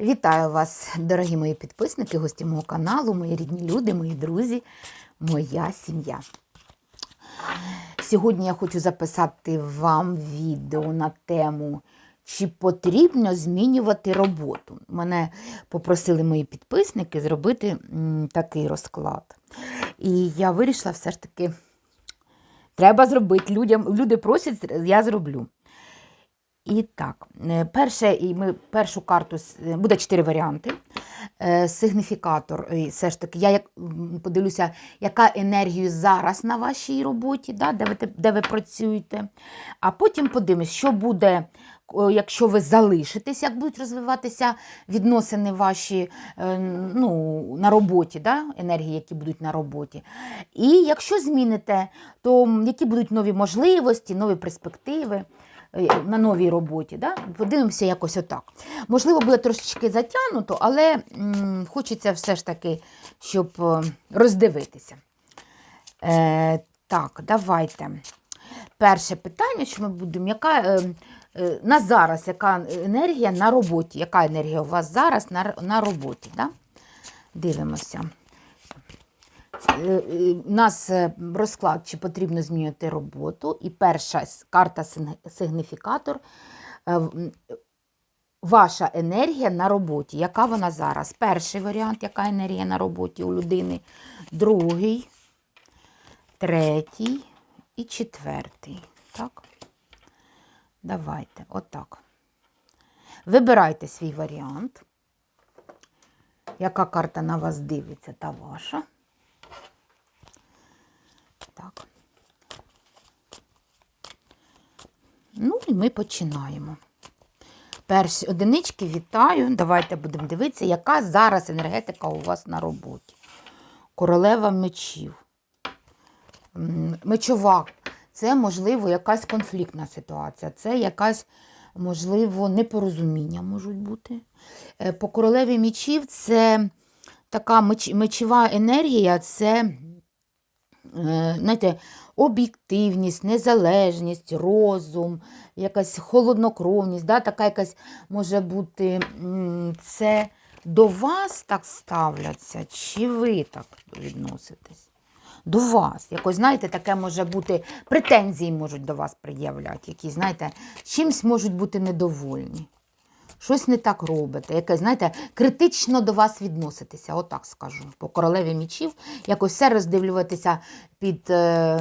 Вітаю вас, дорогі мої підписники, гості мого каналу, мої рідні люди, мої друзі, моя сім'я. Сьогодні я хочу записати вам відео на тему, чи потрібно змінювати роботу. Мене попросили мої підписники зробити такий розклад. І я вирішила все ж таки, треба зробити. Людям, люди просять, я зроблю. І так, е, перше, і ми першу карту е, буде чотири варіанти. Е, Сигніфікатор, все ж таки, я як подивлюся, яка енергія зараз на вашій роботі, да, де, ви, де ви працюєте. А потім подивимось, що буде, якщо ви залишитесь, як будуть розвиватися відносини ваші ну, на роботі, да, енергії, які будуть на роботі. І якщо зміните, то які будуть нові можливості, нові перспективи на новій роботі. Да? Подивимося якось отак. Можливо, буде трошечки затягнуто, але м, хочеться все ж таки, щоб е, роздивитися. Е, так, давайте. Перше питання, що ми будемо, яка е, е, на зараз, яка енергія на роботі? Яка енергія у вас зараз на, на роботі? Да? Дивимося. Е, е, У нас е, розклад, чи потрібно змінювати роботу. І перша карта сигніфікатор. е, Ваша енергія на роботі. Яка вона зараз? Перший варіант, яка енергія на роботі у людини. Другий, третій і четвертий. Так? Давайте, отак. Вибирайте свій варіант. Яка карта на вас дивиться, та ваша. Так. Ну і ми починаємо. Перші одинички вітаю. Давайте будемо дивитися, яка зараз енергетика у вас на роботі. Королева мечів. Мечова. Це, можливо, якась конфліктна ситуація. Це якась, можливо, непорозуміння можуть бути. Е, По королеві мечів це така меч- мечова енергія, це знаєте, об'єктивність, незалежність, розум, якась холоднокровність, да, така якась може бути, це до вас так ставляться, чи ви так відноситесь? До вас. Якось, знаєте, таке може бути, претензії можуть до вас пред'являти, які, знаєте, чимсь можуть бути недовольні. Щось не так робите, яке, знаєте, критично до вас відноситися, отак скажу. По королеві мічів якось все роздивлюватися під е,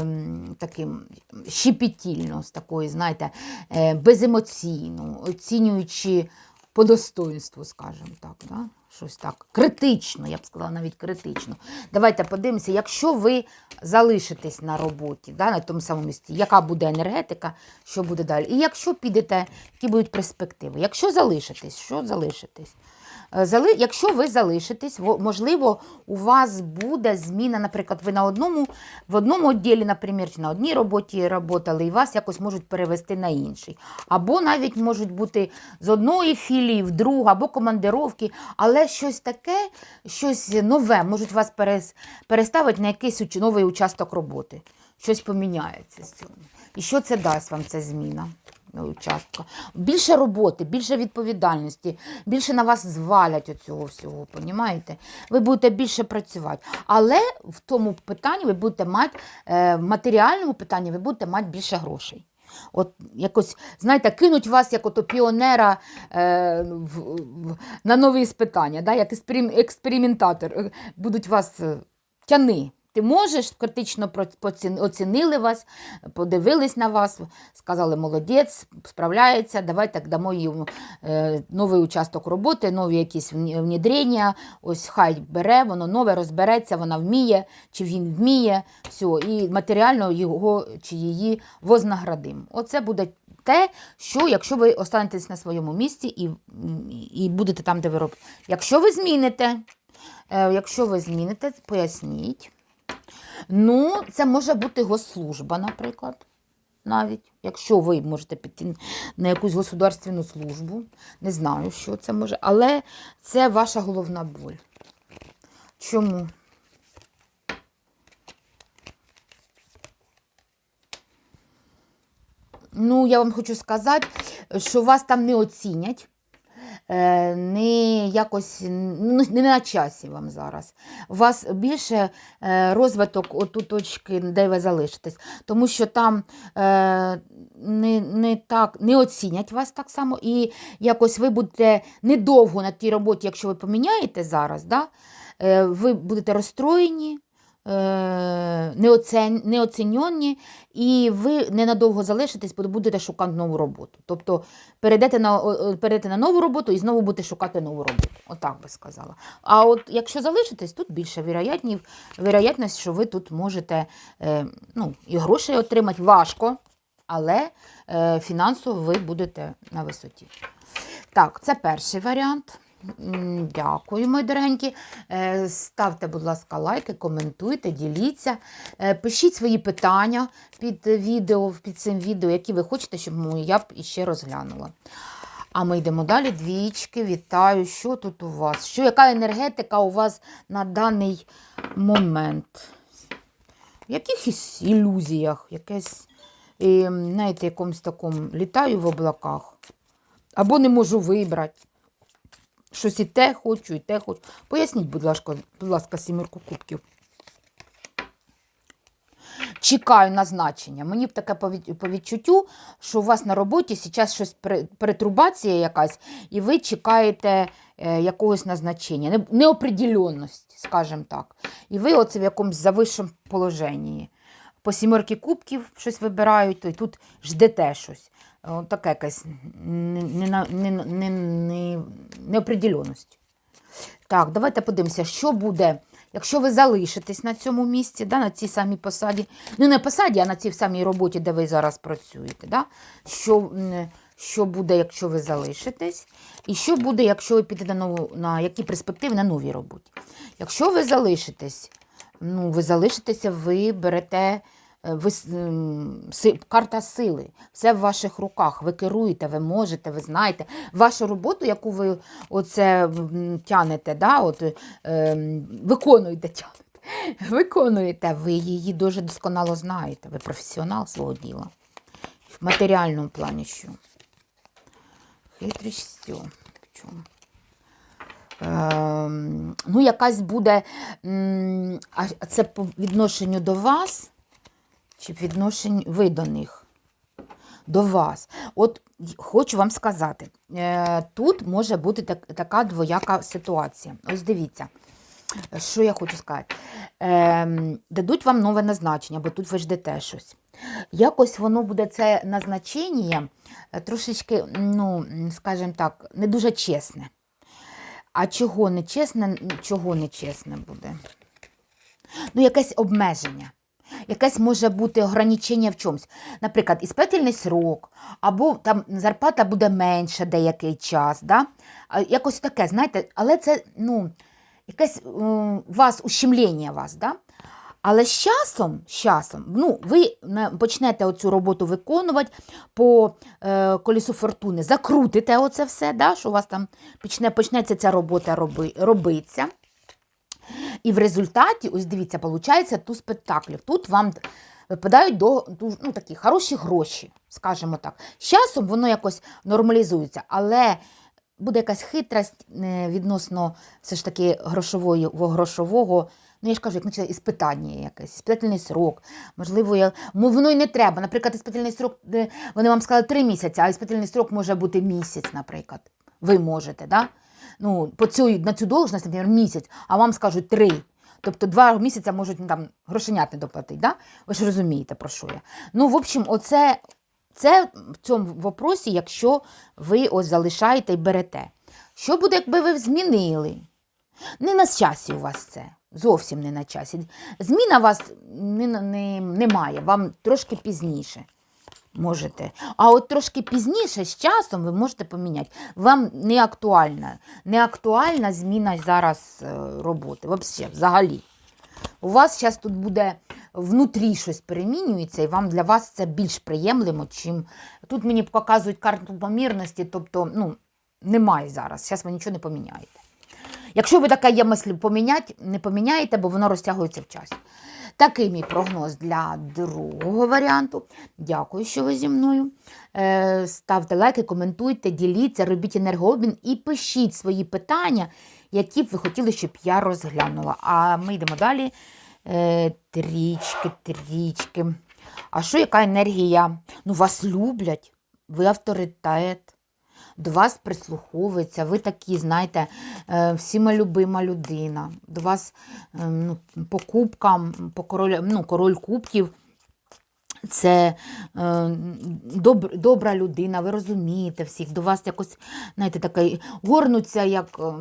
таким щепетільно, з такої, знаєте, е, беземоційно, оцінюючи по достоинству, скажімо так. Да? Щось так критично, я б сказала, навіть критично. Давайте подивимося, якщо ви залишитесь на роботі, да, на тому самому місці, яка буде енергетика, що буде далі. І якщо підете, які будуть перспективи. Якщо залишитесь, що залишитесь? Е. Якщо ви залишитесь, во- можливо, у вас буде зміна, наприклад, ви на одному, в одному відділі, наприклад, на одній роботі працювали, і вас якось можуть перевести на інший. Або навіть можуть бути з одної філії в другу, або командировки, але щось таке, щось нове, можуть вас переставити на якийсь новий участок роботи. Щось поміняється з цього. І що це дасть вам ця зміна? Участка. Більше роботи, більше відповідальності, більше на вас звалять оцього всього, понімаєте? Ви будете більше працювати. Але в тому питанні ви будете мати, е, в матеріальному питанні ви будете мати більше грошей. От якось, знаєте, кинуть вас як ото піонера е, в, в, на нові спитання, да? як експерим- експериментатор. Е, Будуть вас е, тяни. Ти можеш, критично оцінили вас, подивились на вас, сказали, молодець, справляється, давай так дамо йому е, новий участок роботи, нові якісь вні- внедрення, ось хай бере, воно нове розбереться, вона вміє, чи він вміє, все, і матеріально його чи її вознаградим. Оце буде те, що якщо ви останетесь на своєму місці і, і будете там, де ви робите. Якщо ви зміните, е, якщо ви зміните, поясніть. Ну, це може бути госслужба, наприклад. Навіть, якщо ви можете піти на якусь государственну службу, не знаю, що це може, але це ваша головна боль. Чому? Ну, я вам хочу сказати, що вас там не оцінять. Е, не якось ну, не на часі вам зараз. У вас більше е, розвиток оту точки, де ви залишитесь, тому що там е, не, не, так, не оцінять вас так само, і якось ви будете недовго на тій роботі, якщо ви поміняєте зараз, да, ви будете розстроєні. Е, Неоцінені, і ви ненадовго залишитесь, будете шукати нову роботу. Тобто перейдете на, перейдете на нову роботу і знову будете шукати нову роботу. Отак би сказала. А от якщо залишитесь, тут більше вірогятність, що ви тут можете е, ну, і грошей отримати важко, але е, фінансово ви будете на висоті. Так, це перший варіант. Дякую, мої дорогенькі. Е, Ставте, будь ласка, лайки, коментуйте, діліться. Е, Пишіть свої питання під відео, під цим відео, які ви хочете, щоб я б іще розглянула. А ми йдемо далі. Двічки, вітаю. Що тут у вас? Що, яка енергетика у вас на даний момент? В якихось ілюзіях, якесь, е, знаєте, якомусь такому літаю в облаках. Або не можу вибрати. Щось і те хочу, і те хочу. Поясніть, будь ласка, будь ласка, сімерку кубків. Чекаю назначення. Мені б таке по відчуттю, що у вас на роботі зараз щось пере- перетрубація якась, і ви чекаєте е, якогось назначення, не- неопределенності, скажімо так. І ви оце в якомусь завищому положенні. По сімерки кубків щось вибирають, то й тут ждете щось. О, таке якась не- не- не- не- не- неопределенність. Так, давайте подивимося, що буде, якщо ви залишитесь на цьому місці, да, на цій самій посаді. Ну, не посаді, а на цій самій роботі, де ви зараз працюєте. Да? Що, що буде, якщо ви залишитесь, і що буде, якщо ви підете на, нову, на які перспективи на новій роботі. Якщо ви залишитесь, ну, ви залишитеся, ви берете. Е, Ви, си- карта сили, все в ваших руках. Ви керуєте, ви можете, ви знаєте. Вашу роботу, яку ви оце тянете, да, от, е, виконуєте, тянете, виконуєте, ви її дуже досконало знаєте. Ви професіонал свого діла. В матеріальному плані що? Хитрість? Ем, ну, якась буде, а це по відношенню до вас, чи в відношенню ви до них? До вас. От хочу вам сказати, е, тут може бути так, така двояка ситуація. Ось дивіться, що я хочу сказати. Е, дадуть вам нове назначення, бо тут ви ждете щось. Якось воно буде це назначення е, трошечки, ну, скажімо так, не дуже чесне. А чого не чесне, чого не чесне буде? Ну, якесь обмеження. Якесь може бути ограничення в чомусь. Наприклад, іспитальний срок, або там зарплата буде менше деякий час. Да? Якось таке, знаєте, але це ну, якесь е, вас ущемлення вас. Да? Але з часом, з часом ну, ви почнете оцю роботу виконувати по е, колісу фортуни, закрутите оце все, да, що у вас там почне, почнеться ця робота роби, робиться. І в результаті, ось дивіться, виходить туз спектаклів. Тут вам випадають до, ну, такі хороші гроші, скажімо так. З часом воно якось нормалізується, але буде якась хитрость е, відносно все ж таки грошової, грошового. Ну, я ж кажу, як іспитання якесь, іспитальний срок. Можливо, я... воно і не треба. Наприклад, іспитальний срок, вони вам сказали три місяці, а іспитальний срок може бути місяць, наприклад. Ви можете, да? Ну, по цю, на цю должність, наприклад, місяць, а вам скажуть три. Тобто два місяці можуть там, грошенят не доплатити. Да? Ви ж розумієте, про що я. Ну, в общем, оце, це в цьому вопросі, якщо ви ось залишаєте і берете. Що буде, якби ви змінили? Не на часі у вас це. Зовсім не на часі. Зміна вас не, не, немає, вам трошки пізніше можете. А от трошки пізніше, з часом, ви можете поміняти. Вам не актуальна, не актуальна зміна зараз е, роботи. Взагалі, взагалі. У вас зараз тут буде внутрі щось перемінюється, і вам для вас це більш приємлемо, чим тут мені показують карту помірності, тобто ну, немає зараз. Зараз ви нічого не поміняєте. Якщо ви така є мисль поміняти, не поміняєте, бо воно розтягується в часі. Такий мій прогноз для другого варіанту. Дякую, що ви зі мною. Е, Ставте лайки, коментуйте, діліться, робіть енергообмін і пишіть свої питання, які б ви хотіли, щоб я розглянула. А ми йдемо далі. Е, Трічки, трічки. А що, яка енергія? Ну, вас люблять, ви авторитет. До вас прислуховується, ви такі, знаєте, е, всіма любима людина. До вас е, ну, по кубкам, по король, ну, король кубків. Це е, доб, добра людина, ви розумієте всіх, до вас якось, знаєте, таке, горнуться як е,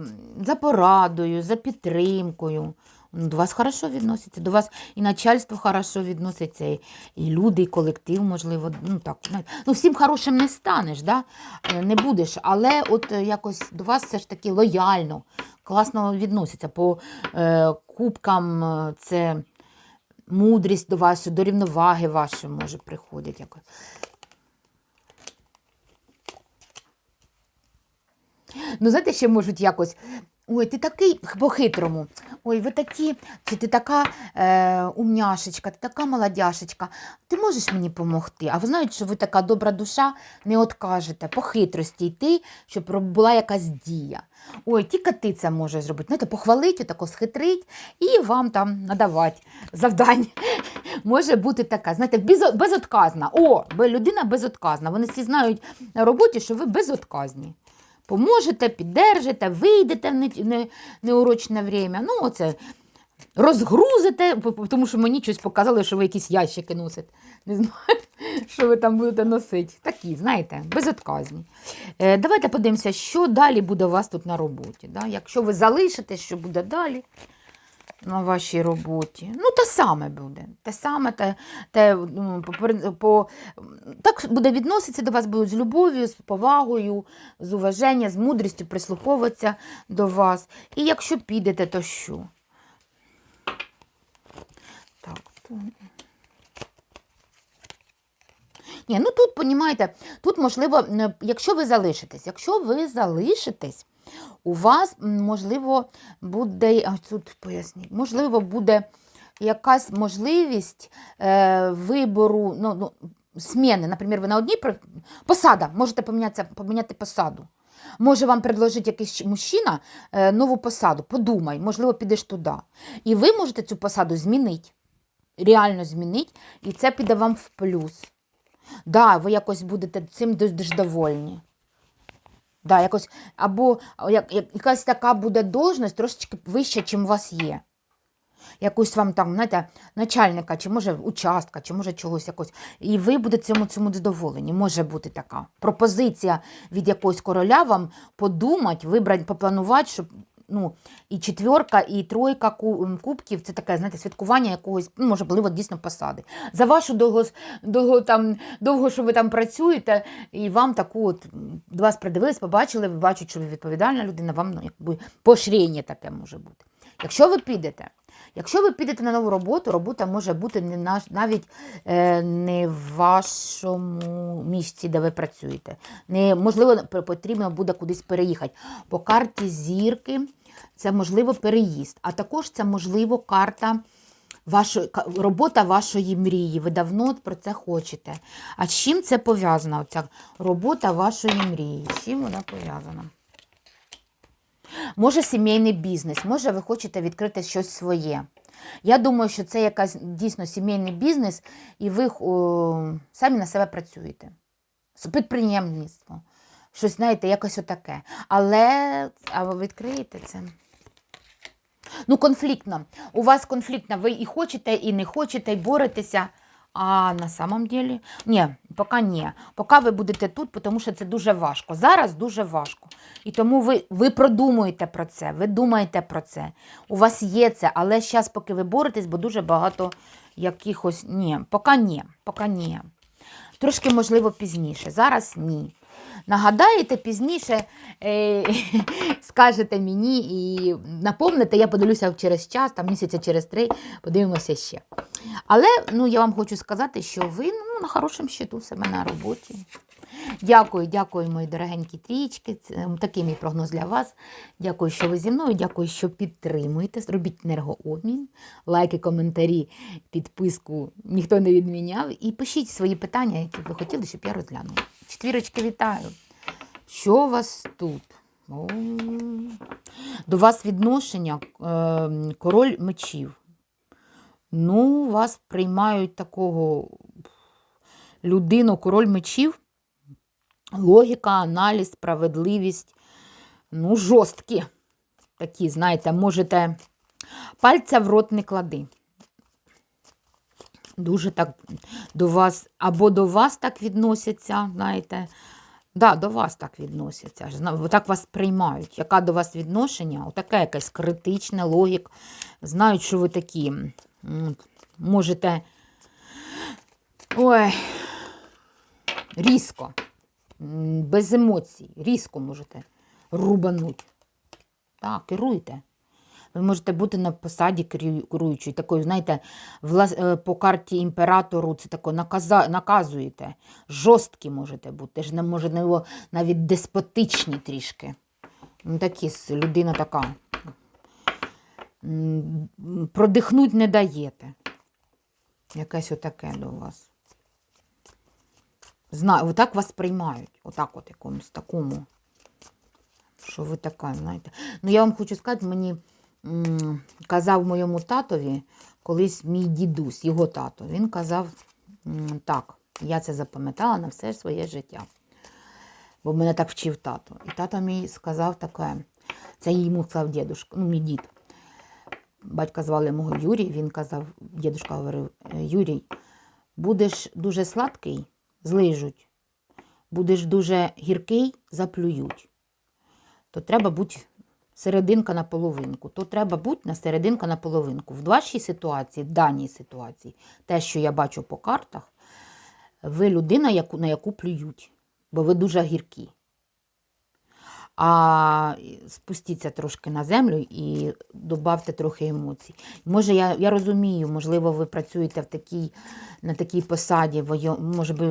за порадою, за підтримкою. Ну, До вас хорошо відноситься, до вас і начальство хорошо відноситься, і, люди, і колектив, можливо. Ну, так, ну, всім хорошим не станеш, да? Е, не будеш, але от е, якось до вас все ж таки лояльно, класно відносяться. По е, кубкам е, це мудрість до вас, до рівноваги вашої може приходить якось. Ну, знаєте, ще можуть якось. Ой, ти такий по-хитрому. Ой, ви такі, чи ти така е, умняшечка, ти така молодяшечка. Ти можеш мені допомогти? А ви знаєте, що ви така добра душа, не откажете, по хитрості йти, щоб була якась дія. Ой, тільки ти це можеш зробити. Знаєте, похвалить, отако схитрить і вам там надавати завдання. Може бути така, знаєте, безотказна. О, людина безотказна. Вони всі знають на роботі, що ви безотказні. Поможете, піддержите, вийдете в не- не- неурочне время. Ну, оце розгрузите, тому що мені щось показали, що ви якісь ящики носите. Не знаю, що ви там будете носити. Такі, знаєте, безотказні. Е, давайте подивимося, що далі буде у вас тут на роботі. Да? Якщо ви залишитесь, що буде далі на вашій роботі. Ну, те саме буде. Те саме, те, те, ну, по, по, так буде відноситися до вас, будуть з любов'ю, з повагою, з уваженням, з мудрістю прислуховуватися до вас. І якщо підете, то що? Так, то... Ні, ну тут, понімаєте, тут, можливо, якщо ви залишитесь, якщо ви залишитесь, у вас, можливо, буде, тут поясніть, можливо, буде якась можливість е, вибору, ну, ну, зміни. Наприклад, ви на одній посада, можете помінятися, поміняти посаду. Може вам предложить якийсь мужчина е, нову посаду. Подумай, можливо, підеш туди. І ви можете цю посаду змінити. Реально змінити, і це піде вам в плюс. Да, ви якось будете цим дуже довольні. Да, якось, або як, як, якась така буде должність трошечки вища, чим у вас є. Якусь вам там, знаєте, начальника, чи може участка, чи може чогось якось. І ви будете цьому цьому задоволені. Може бути така пропозиція від якогось короля вам подумати, вибрати, попланувати, щоб ну, і четверка, і тройка кубків це таке, знаєте, святкування якогось, ну, можливо, дійсно посади. За вашу довго, довго, там, довго, що ви там працюєте, і вам таку от до вас придивились, побачили, ви бачать, що ви відповідальна людина, вам ну, якби поощрення таке може бути. Якщо ви підете, якщо ви підете на нову роботу, робота може бути не наш, навіть е, не в вашому місці, де ви працюєте. Не, можливо, потрібно буде кудись переїхати. По карті зірки це можливо переїзд, а також це можливо карта. Вашої, робота вашої мрії. Ви давно про це хочете. А з чим це пов'язано? Оця робота вашої мрії? З чим вона пов'язана? Може, сімейний бізнес, може, ви хочете відкрити щось своє. Я думаю, що це якась дійсно сімейний бізнес, і ви о, самі на себе працюєте. Підприємництво. Щось, знаєте, якось отаке. Але а ви відкриєте це? Ну, конфліктно. У вас конфліктно. Ви і хочете, і не хочете, і боретеся. А на самом деле, ні, поки ні. Поки ви будете тут, тому що це дуже важко. Зараз дуже важко. І тому ви, ви продумуєте про це, ви думаєте про це. У вас є це, але зараз, поки ви боретесь, бо дуже багато якихось. Ні, поки ні, поки ні. Трошки, можливо, пізніше. Зараз ні. Нагадаєте пізніше, е, скажете мені і наповните, я подивлюся через час, там місяця через три, подивимося ще. Але ну, я вам хочу сказати, що ви ну, на хорошому щиту себе на роботі. Дякую, дякую, мої дорогенькі трічки. Це такий мій прогноз для вас. Дякую, що ви зі мною. Дякую, що підтримуєте. Зробіть енергообмін, лайки, коментарі, підписку ніхто не відміняв. І пишіть свої питання, які ви хотіли, щоб я розглянула. Четвірочки, вітаю. Що у вас тут? До вас відношення е, король мечів. Ну, вас приймають такого людину, король мечів. Логіка, аналіз, справедливість. Ну, жорсткі. Такі, знаєте, можете пальця в рот не клади. Дуже так до вас, або до вас так відносяться, знаєте. Да, до вас так відносяться. Так вас приймають. Яка до вас відношення? Отаке якесь критичне, логік. Знають, що ви такі. Можете. Ой, різко, без емоцій, різко можете рубануть. Так, керуйте. Ви можете бути на посаді керуючої, такою, знаєте, влас, е, по карті імператору це тако наказа, наказуєте. Жорсткі можете бути, ж може навіть деспотичні трішки. Ну, такі людина така. Продихнуть не даєте. Якесь отаке до вас. Знаю, отак вас приймають. Отак от якомусь такому. Що ви така, знаєте. Ну, я вам хочу сказати, мені м, казав моєму татові колись мій дідусь, його тато. Він казав м, так, я це запам'ятала на все своє життя. Бо мене так вчив тато. І тато мій сказав таке, це йому сказав дідушка, ну, мій дід. Батька звали мого Юрій, він казав, дідушка говорив, «Е, Юрій, будеш дуже сладкий, злижуть, будеш дуже гіркий, заплюють. То треба бути серединка на половинку. То треба бути на серединка на половинку. В вашій ситуації, в даній ситуації, те, що я бачу по картах, ви людина, на яку плюють, бо ви дуже гіркі. А спустіться трошки на землю і додавте трохи емоцій. Може, я, я розумію, можливо, ви працюєте в такій, на такій посаді, може би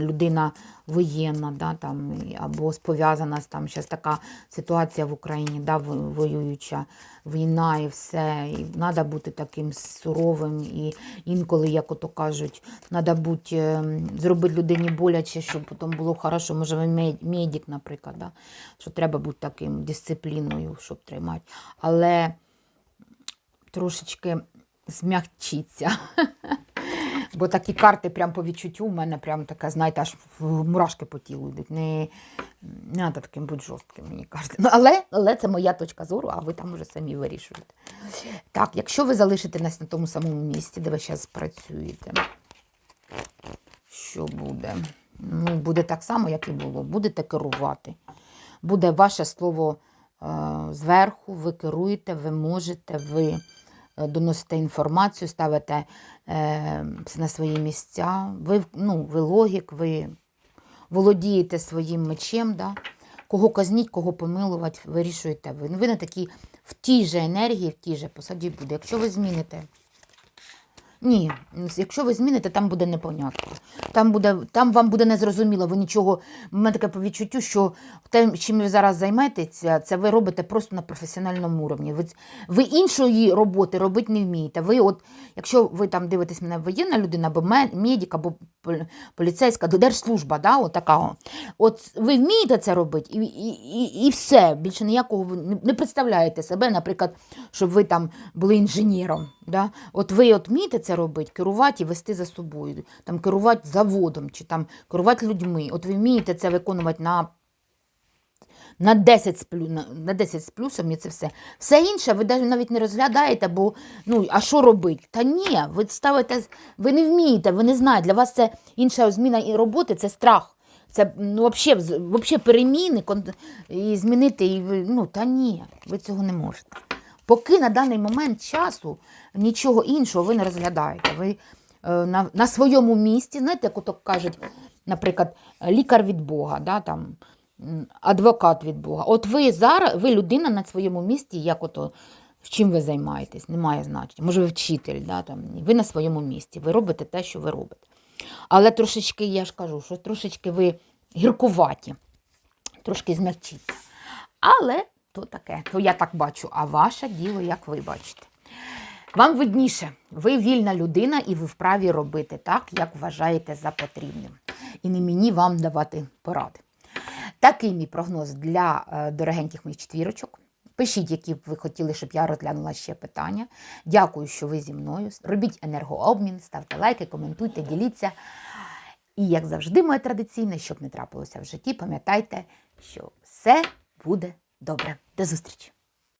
людина воєнна, да, там, або пов'язана з там зараз така ситуація в Україні, да, воююча війна і все. І треба бути таким суровим. І інколи, як ото кажуть, треба бути, ем, зробити людині боляче, щоб потім було хорошо. Може, ви медик, наприклад, да? що треба бути таким дисципліною, щоб тримати. Але трошечки змягчіться. Бо такі карти прям по відчуттю у мене прям така, знаєте, аж мурашки по тілу йдуть. Не, треба таким бути жорстким, мені кажеться. Ну, але, але це моя точка зору, а ви там вже самі вирішуєте. Так, якщо ви залишитесь на тому самому місці, де ви зараз працюєте, що буде? Ну, буде так само, як і було. Будете керувати. Буде ваше слово е, зверху, ви керуєте, ви можете, ви доносите інформацію, ставите е, на свої місця. Ви, ну, ви логік, ви володієте своїм мечем. Да? Кого казніть, кого помилувати, вирішуєте ви. Ну, ви на такій в тій же енергії, в тій же посаді буде. Якщо ви зміните. Ні, якщо ви зміните, там буде непонятно. Там, буде, там вам буде незрозуміло, ви нічого. У мене таке по відчуттю, що те, чим ви зараз займаєтеся, це ви робите просто на професіональному рівні. Ви, ви іншої роботи робити не вмієте. Ви от, якщо ви там дивитесь мене воєнна людина, або ме- медик, або пол- поліцейська, держслужба, да, от така. От ви вмієте це робити, і, і, і, і все. Більше ніякого ви не представляєте себе, наприклад, щоб ви там були інженером. Да? От ви от вмієте це робити, керувати і вести за собою, там, керувати заводом чи там, керувати людьми. От ви вмієте це виконувати на, на, 10 з плю, на, на 10 з плюсом і це все. Все інше ви навіть не розглядаєте, бо ну, а що робити? Та ні, ви ставите, ви не вмієте, ви не знаєте. Для вас це інша зміна і роботи, це страх. Це ну, взагалі, переміни і змінити, і ну, та ні, ви цього не можете. Поки на даний момент часу нічого іншого ви не розглядаєте. Ви е, на, на своєму місці, знаєте, як ото кажуть, наприклад, лікар від Бога, да, там, адвокат від Бога. От ви зараз, ви людина на своєму місці, як ото, чим ви займаєтесь, немає значення. Може, ви вчитель, да, там, ви на своєму місці, ви робите те, що ви робите. Але трошечки, я ж кажу, що трошечки ви гіркуваті. Трошки змягчиться. Але то таке, то я так бачу, а ваше діло, як ви бачите. Вам видніше, ви вільна людина і ви вправі робити так, як вважаєте за потрібним. І не мені вам давати поради. Такий мій прогноз для е, дорогеньких моїх четвірочок. Пишіть, які б ви хотіли, щоб я розглянула ще питання. Дякую, що ви зі мною. Робіть енергообмін, ставте лайки, коментуйте, діліться. І, як завжди, моє традиційне, щоб не трапилося в житті, пам'ятайте, що все буде добре. До зустрічі!